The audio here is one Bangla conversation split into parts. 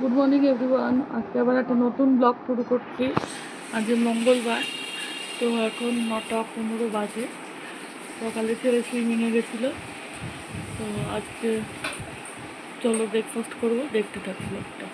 গুড মর্নিং এভরিওয়ান আজকে আবার একটা নতুন ব্লগ শুরু করছি। আজ মঙ্গলবার, তো এখন নটা পনেরো বাজে। সকালে ছেলে সুইমিংয়ে গেছিল। তো আজকে চলো ব্রেকফাস্ট করব, দেখতে থাকি ব্লগটা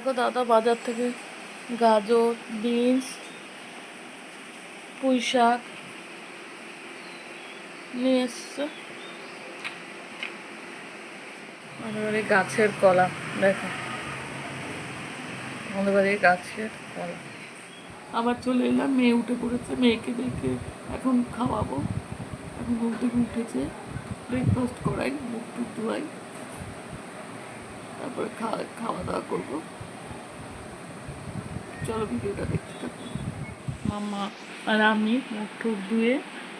দেখো দাদা, বাজার থেকে গাজর, বিনস, পুঁই শাক নিয়ে এসছে। আমাদের গাছের কলা, দেখো। আমাদের বাড়ির গাছের কলা। আবার চলে এলাম, মেয়ে উঠে পড়েছে, মেয়েকে দেখে এখন খাওয়াবো। এখন ঘুম থেকে উঠেছে ব্রেকফাস্ট করাই, মুখ টুক ধোয়াই, তারপরে খাওয়া খাওয়া দাওয়া করব। চলো ভিডিওটা দেখতে থাকো। মাম্মা আর আমি মুখ ধুয়ে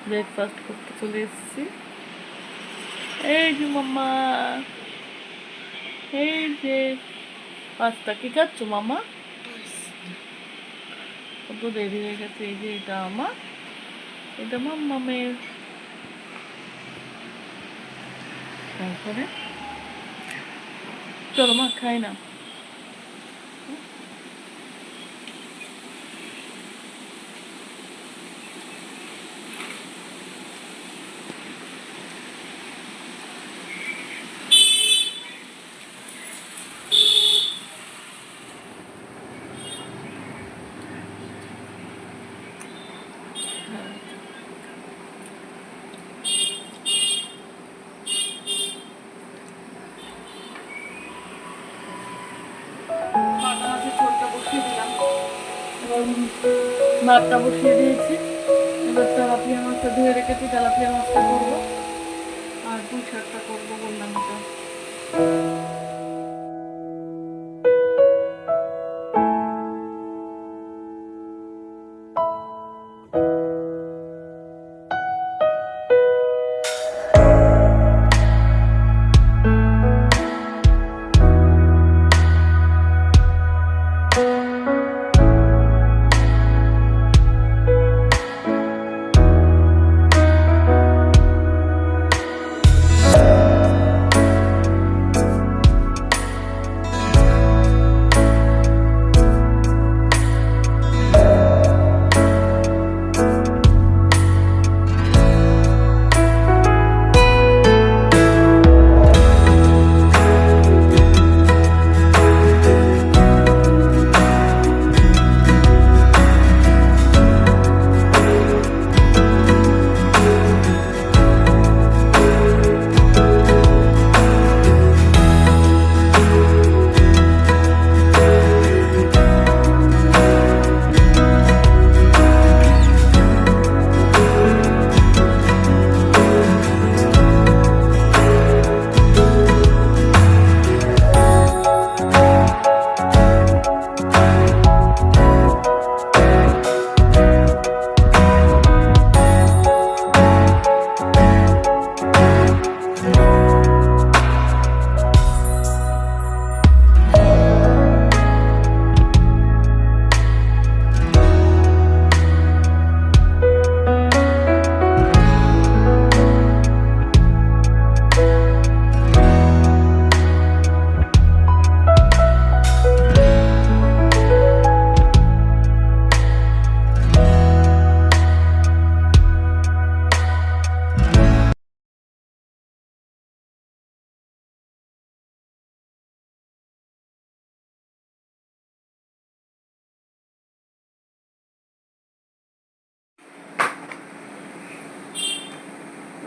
ব্রেকফাস্ট করতে চলে এসেছি। এই যে এই যে পাস্তা কি খাচ্ছ মামা? কত দেরি হয়ে গেছে, এই যে এটা আমার, এটা মাম্মামের তারপরে? চলো মা, খাই না মাথা মাছে ঝোলটা বসিয়ে দিলাম এবার ভাতটা বসিয়ে দিয়েছি। এবার তেলাপিয়া মাছটা ধুয়ে রেখেছি, তেলাপিয়া মাছটা করব। আর পুঁই শাকটা করব বললাম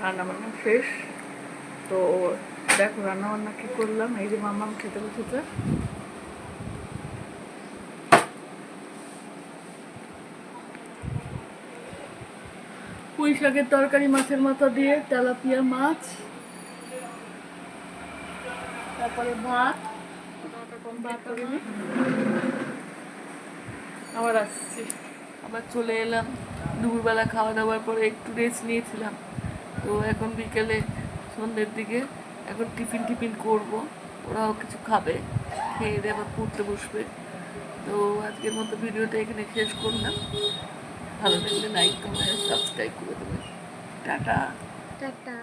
রান্না বান্না শেষ। তো দেখো রান্না বান্না কি করলাম? এই যে মামাম খেতে বসেছে। পুঁই শাকের তরকারি, মাছের মাথা দিয়ে তেলাপিয়া মাছ। তারপরে ভাত। আবার আসছি। আবার চলে এলাম। দুপুরবেলা খাওয়া দাওয়ার পরে একটু রেস্ট নিয়েছিলাম। তো এখন বিকেলে সন্ধ্যের দিকে এখন টিফিন টিফিন করব, ওরাও কিছু খাবে, খেয়ে দিয়ে আবার পড়তে বসবে। তো আজকের মতো ভিডিওটা এখানে শেষ করলাম। ভালো লাগলে লাইক কমেন্ট সাবস্ক্রাইব করে দেবে টাটা। টাটা।